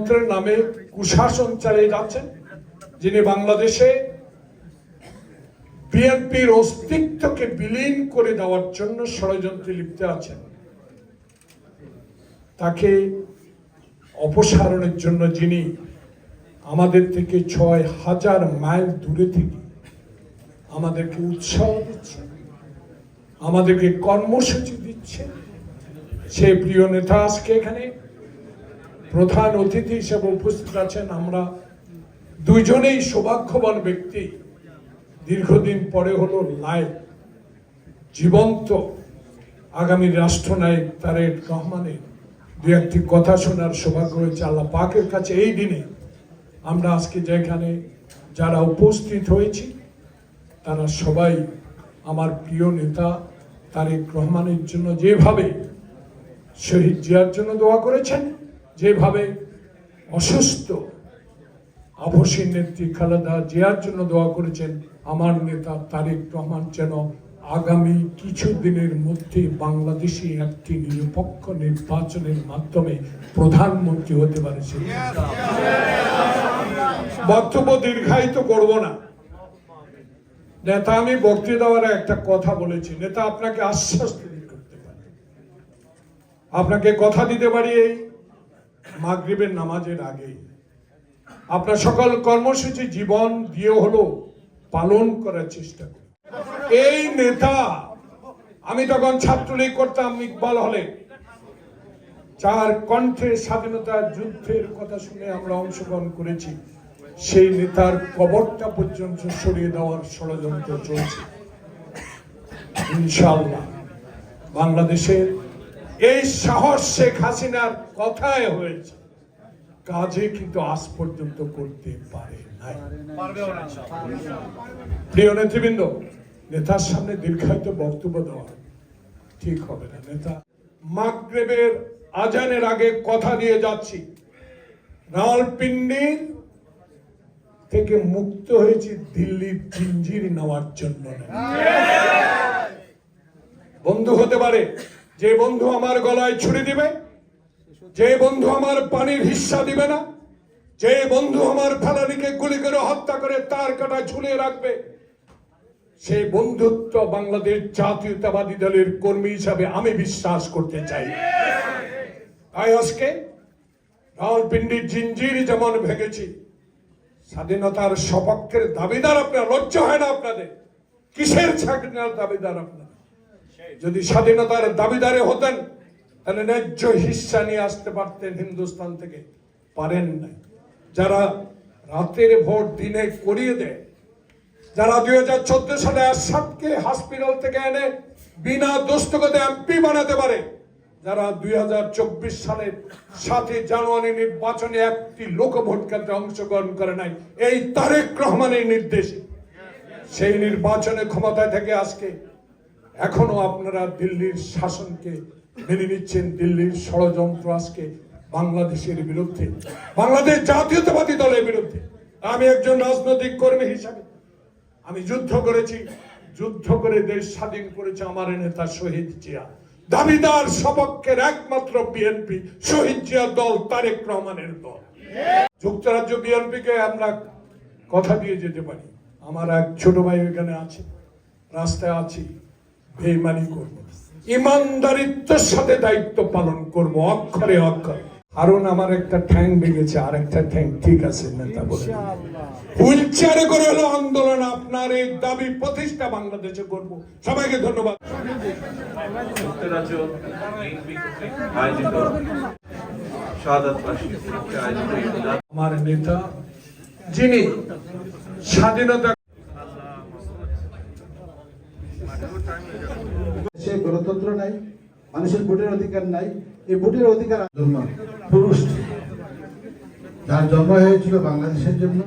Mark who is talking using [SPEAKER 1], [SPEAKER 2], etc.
[SPEAKER 1] তন্ত্রের নামে কুশাসন চালিয়ে যাচ্ছেন, যিনি বাংলাদেশে বিএনপির অস্তিত্বকে বিলীন করে দেওয়ার জন্য ষড়যন্ত্রে লিপ্ত আছেন। তাকে অপসারণের জন্য যিনি আমাদের থেকে ছয় হাজার মাইল দূরে থেকে আমাদেরকে উৎসাহ দিচ্ছেন, আমাদেরকে কর্মসূচি দিচ্ছে সে প্রিয় নেতা আজকে এখানে প্রধান অতিথি হিসেবে উপস্থিত আছেন আমরা দুইজনেই সৌভাগ্যবান ব্যক্তি। দীর্ঘদিন পরে হলো লাইভ। জীবন্ত আগামী রাষ্ট্রনায়ক তারেক রহমানের দু একটি কথা শোনার সৌভাগ্য হয়েছে আল্লাহ পাকের কাছে। এই দিনে আমরা আজকে যেখানে যারা উপস্থিত হয়েছি, তারা সবাই আমার প্রিয় নেতা তারেক রহমানের জন্য যেভাবে শহীদ জিয়ার জন্য দোয়া করেছেন যেভাবে অসুস্থ আবসীর নেত্রী খালেদা জিয়ার জন্য দোয়া করেছেন, আমার নেতা তারেক রহমান যেন আগামী কিছু দিনের মধ্যে বাংলাদেশে একটি নিরপেক্ষ নির্বাচনের মাধ্যমে প্রধানমন্ত্রী হতে পারে বক্তব্য দীর্ঘায়িত করব না। নেতা, আমি বক্তৃতা দেওয়ার একটা কথা বলেছি। নেতা, আপনাকে আশ্বাস করতে পারে। আপনাকে কথা দিতে পারি এই মাগরিবের নামাজের আগেই। আপনার সকল কর্মসূচি জীবন দিয়ে হলো পালন করার চেষ্টা করি। এই নেতা আমি তখন ছাত্রলীগ করতাম ইকবাল হলে। চার কণ্ঠে স্বাধীনতা যুদ্ধের কথা শুনে আমরা অংশগ্রহণ করেছি, সেই নেতার কবরটা পর্যন্ত সরিয়ে দেওয়ার ষড়যন্ত্র চলছে। ইনশাল্লাহ বাংলাদেশের এই সাহস শেখ হাসিনার কথায় হয়েছে। কাজে কিন্তু আজ পর্যন্ত করতে পারে নাই। প্রিয় নেতৃবৃন্দ, নেতার সামনে দীর্ঘায়িত বক্তব্য দেওয়া ঠিক হবে না। নেতা মাগরেবের আজানের আগে কথা দিয়ে যাচ্ছি। রাওয়ালপিন্ডির থেকে মুক্ত হয়েছি দিল্লির জিঞ্জির নেওয়ার জন্য। বন্ধু হতে পারে যে বন্ধু আমার গলায় ছুরি দিবে, যে বন্ধু আমার পানির হিস্সা দিবে না, যে বন্ধু আমার ফেলানিকে গুলি করে হত্যা করে তার কাটা ঝুলিয়ে রাখবে সেই বন্ধুত্ব বাংলাদেশ জাতীয়তাবাদী দলের কর্মী হিসাবে আমি বিশ্বাস করতে চাই। তাই আজকে রাওয়ালপিন্ডির জিঞ্জির যেমন ভেঙেছি স্বাধীনতার সপক্ষের দাবিদার আপনার লজ্জা হয় না আপনাদের? কিসের স্বাধীনতার দাবিদার আপনার? যদি স্বাধীনতার দাবিদারে হতেন, তাহলে ন্যায্য হিস্সা নিয়ে আসতে পারতেন হিন্দুস্তান থেকে। পারেন নাই। যারা রাতের ভোট দিনে করিয়ে দেয়, যারা দুই হাজার চোদ্দ সালে আসাদকে হসপিটাল থেকে এনে বিনা দস্তগতে এমপি বানাতে পারে, যারা দুই হাজার চব্বিশ সালের সাতই জানুয়ারি নির্বাচনে একটি লোক ভোট কেন্দ্রে অংশগ্রহণ করে নাই, এই তারেক রহমানের নির্দেশে। সেই নির্বাচনে ক্ষমতায় থেকে আজকে এখনও আপনারা দিল্লির শাসনকে মেনে নিচ্ছেন, দিল্লির ষড়যন্ত্র আজকে বাংলাদেশের বিরুদ্ধে, বাংলাদেশ জাতীয়তাবাদী দলের বিরুদ্ধে। আমি একজন রাজনৈতিক কর্মী হিসাবে, আমি যুদ্ধ করেছি, যুদ্ধ করে দেশ স্বাধীন করেছে আমার নেতা শহীদ জিয়া। দাবিদার সপক্ষের একমাত্র বিএনপি শহীদ জিয়া দল, তারেক রহমানের দল। যুক্তরাজ্য বিএনপিকে আমরা কথা দিয়ে যেতে পারি। আমার এক ছোট ভাই এখানে আছে, রাস্তায় আছি। বেইমানি করব। ইমানদারিত্বের সাথে দায়িত্ব পালন করব অক্ষরে অক্ষরে। কারণ আমার একটা ঠ্যাং ভেঙেছে আর একটা ঠ্যাং ঠিক আছে নেতা বলে হুইল চেয়ারে করে হলো আন্দোলন আপনার এই দাবি প্রতিষ্ঠা বাংলাদেশে করব। সবাইকে ধন্যবাদ। আমার নেতা যিনি স্বাধীনতা
[SPEAKER 2] সে গণতন্ত্র নাই, মানুষের ভোটের অধিকার নাই, এই ভোটের অধিকার পুরুষ। যার জন্ম হয়েছিল বাংলাদেশের জন্য।